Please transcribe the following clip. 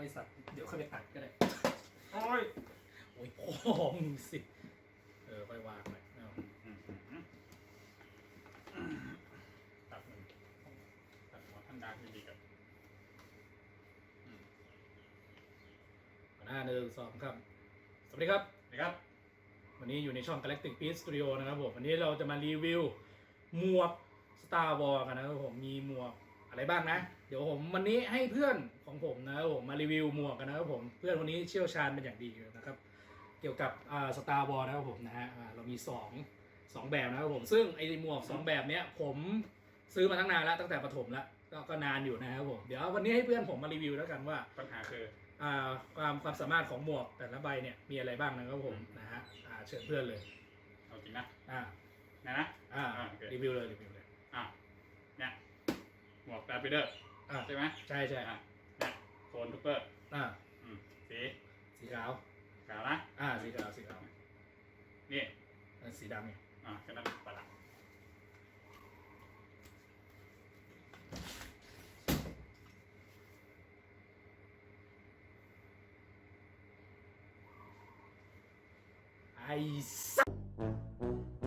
ไอสัตว์เดี๋ยวค่อยไปตัดก็ได้โอ้ยโอ้ยพ่อมึงสิ เออค่อยวางหน่อยเอาอืมอืมอืมตัดมันตัดหัวท่านดาร์กดีๆกับอืมหน้าหนึ่งสองครับ สวัสดีครับนะครับ วันนี้อยู่ในช่อง Galactic Beast Studio นะครับผม วันนี้เราจะมารีวิวหมวก Star Wars กันนะครับผม มีหมวก อะไรบ้างนะ เดี๋ยวผมวันนี้ให้เพื่อนของผมนะครับผมมารีวิวหมวกกันนะครับผมเพื่อนวันนี้เชี่ยวชาญเป็นอย่างดีนะครับ เกี่ยวกับอ่า Star Wars นะครับผมนะฮะอ่าเรามีสองสองแบบนะครับผมซึ่งไอ้หมวกสองแบบเนี้ยผมซื้อมาตั้งนานแล้วตั้งแต่ประถมแล้วก็ก็นานอยู่นะครับผมเดี๋ยววันนี้ให้เพื่อนผมมารีวิวแล้วกันว่าปัญหาคืออ่าความความสามารถของหมวกแต่ละใบเนี่ยมีอะไรบ้างนะครับผมนะฮะอ่าเชิญเพื่อนเลยเอาจริงนะอ่านะนะอ่าอ่าโอเครีวิวเลยรีวิวเลยอะเนี่ยหมวกดา ร์ธเวเดอร์อ่าใช่ไหมใช่ใช่อะเนี่ยโซนทูเปอร์อ่าอืมสีสีขาวขาวนะอ่าสีขาวสีขาวนี่อ่าสีดำไงอะก็นั่นปะละไอ้สัส